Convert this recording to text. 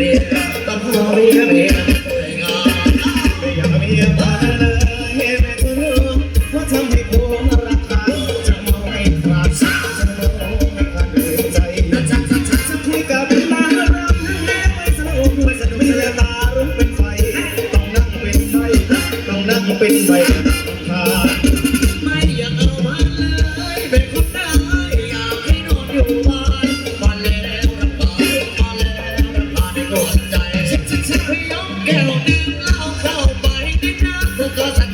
Yeah. โดนใจฉันจะยกแก้วดื่เหล้าเข้าไปกินน้ำเพื่อก็สั